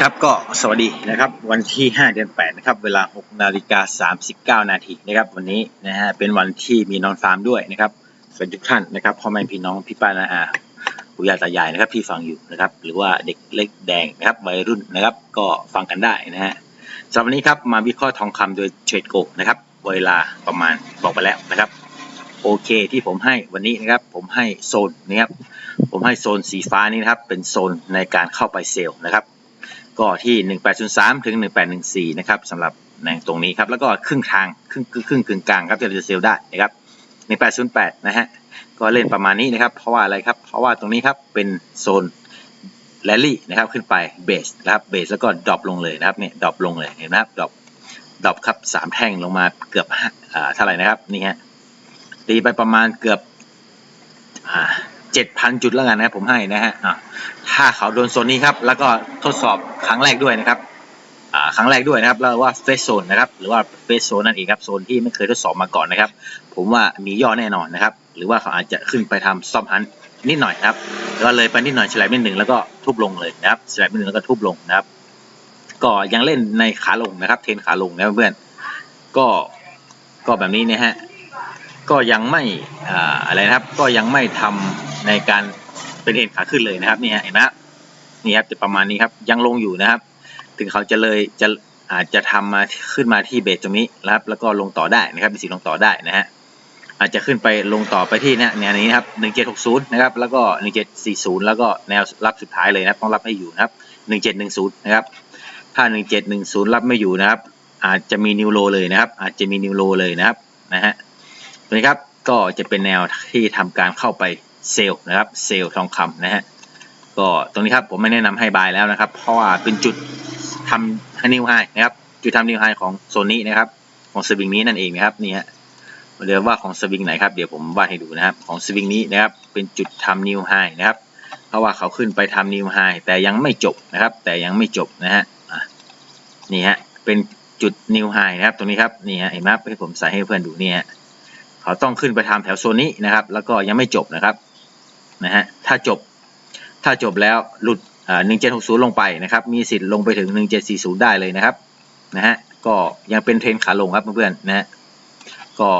ครับก็สวัสดีนะครับ วันที่ 5 เดือน 8 นะครับ เวลา 6 นาฬิกา 39 นาทีนะครับ วันนี้นะฮะเป็นวันที่มีนอนฟาร์มด้วยนะครับสวัสดีทุกท่านนะครับพ่อแม่พี่น้องพี่ป้านาอาปู่ย่าตายายนะครับที่ฟังอยู่นะครับ หรือว่าเด็กเล็กแดงนะครับวัยรุ่นนะครับ ก็ฟังกันได้นะฮะสำหรับวันนี้ครับมาวิเคราะห์ทองคำโดยเทรดโกนะครับเวลาประมาณบอกไปแล้วนะครับ โอเคที่ผมให้วันนี้นะครับผมให้โซนนะครับผมให้โซนสีฟ้านี้นะครับเป็นโซนในการเข้าไปเซลล์นะครับ ก็ที่ 1803 ถึง 1814 นะครับสำหรับในตรงนี้ครับ แล้วก็ครึ่งทางครึ่งครึ่งครึ่งกึ่งกลางครับที่เราจะเซลได้นะครับ 1808 นะฮะ ก็เล่นประมาณนี้นะครับ เพราะว่าอะไรครับ เพราะว่าตรงนี้ครับเป็นโซนแรลลี่นะครับขึ้นไปเบสนะครับเบสแล้วก็ดรอปลงเลยนะครับเนี่ยดรอปลงเลยเห็นไหมครับดรอปดรอปครับสามแท่งลงมาเกือบอ่าเท่าไหร่นะครับนี่ฮะตีไปประมาณเกือบอ่า เจ็ดพันจุดแล้วกันนะผมให้นะฮะถ้าเขาโดนโซนนี้ครับ แล้วก็ทดสอบครั้งแรกด้วยนะครับครั้งแรกด้วยนะครับแล้วว่าเฟสโซนนะครับ หรือว่าเฟสโซนนั่นเองครับโซนที่ไม่เคยทดสอบมาก่อนนะครับ ผมว่ามีย่อแน่นอนนะครับ หรือว่าเขาอาจจะขึ้นไปทำซอมฮันนิดหน่อยครับแล้วก็เลยไปนิดหน่อยฉลับนิดหนึ่งแล้วก็ทุบลงเลยนะครับฉลับนิดหนึ่งแล้วก็ทุบลงนะครับ ก็ยังเล่นในขาลงนะครับ เทรนขาลงนะเพื่อนก็ก็แบบนี้นะฮะก็ยังไม่อ่าอะไรนะครับ ก็ยังไม่ทำ ในการเป็นเอ็นขาขึ้นเลยนะครับนี่ฮะเห็นไหมนี่ครับจะประมาณนี้ครับยังลงอยู่นะครับ ถึงเขาจะเลยจะอาจจะทำมาขึ้นมาที่เบสตรงนี้นะครับ แล้วก็ลงต่อได้นะครับมีสิทธิ์ลงต่อได้นะฮะอาจจะขึ้นไปลงต่อไปที่เนี่ยแนวนี้นะครับ1760นะครับแล้วก็ 1740 แล้วก็แนวรับสุดท้ายเลยนะครับต้องรับให้อยู่นะครับ 1710 นะครับ ถ้า 1710 รับไม่อยู่นะครับ อาจจะมีนิวโลเลยนะครับ อาจจะมีนิวโลเลยนะครับนะฮะนี้ครับก็จะเป็นแนวที่ทำการเข้าไป เซลล์นะครับเซลล์ทองคำนะฮะก็ตรงนี้ครับผมไม่แนะนำให้บายแล้วนะครับ เพราะว่าเป็นจุดทำนิวไฮนะครับจุดทำนิวไฮของโซนนี้นะครับ ของสวิงนี้นั่นเองนะครับนี่ฮะเดี๋ยวว่าของสวิงไหนครับเดี๋ยวผมวาดให้ดูนะครับ ของสวิงนี้นะครับเป็นจุดทำนิวไฮนะครับเพราะว่าเขาขึ้นไปทำนิวไฮแต่ยังไม่จบนะครับ แต่ยังไม่จบนะฮะนี่ฮะเป็นจุดนิวไฮนะครับตรงนี้ครับนี่ฮะเห็นไหมให้ผมใส่ให้เพื่อนดูนี่ฮะเขาต้องขึ้นไปทำแถวโซนนี้นะครับ แล้วก็ยังไม่จบนะครับ นะฮะถ้าจบถ้าจบแล้วหลุดหนึ่งเจ็ดหกศูนย์ลงไปนะครับ มีสิทธิ์ลงไปถึงหนึ่งเจ็ดสี่ศูนย์ได้เลยนะครับนะฮะก็ยังเป็นเทรนขาลงครับเพื่อนๆนะฮะก็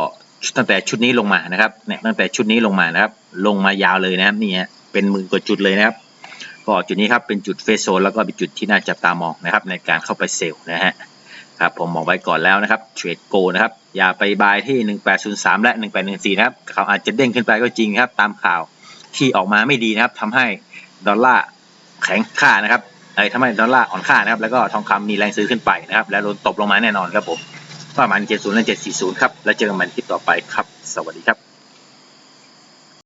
ตั้งแต่ชุดนี้ลงมานะครับเนี่ยตั้งแต่ชุดนี้ลงมานะครับ ลงมายาวเลยนะครับนี่ฮะเป็นหมื่นกว่าจุดเลยนะครับ ก็จุดนี้ครับเป็นจุดเฟสโซนแล้วก็เป็นจุดที่น่าจับตามองนะครับ ในการเข้าไปเซลล์นะฮะครับผมบอกไว้ก่อนแล้วนะครับเทรดโกนะครับ อย่าไปบายที่ 1803 และ 1814 นะครับ เขาอาจจะเด้งขึ้นไปก็จริงครับ ตามข่าว ที่ออกมาไม่ดีนะครับทำให้ดอลลาร์แข็งค่านะครับไอ้ทำให้ดอลลาร์อ่อนค่านะครับ แล้วก็ทองคำมีแรงซื้อขึ้นไปนะครับ แล้วโดนตบลงมาแน่นอนครับผมประมาณ70และ740 ครับ แล้วเจอกันใหม่คลิปต่อไปครับ สวัสดีครับ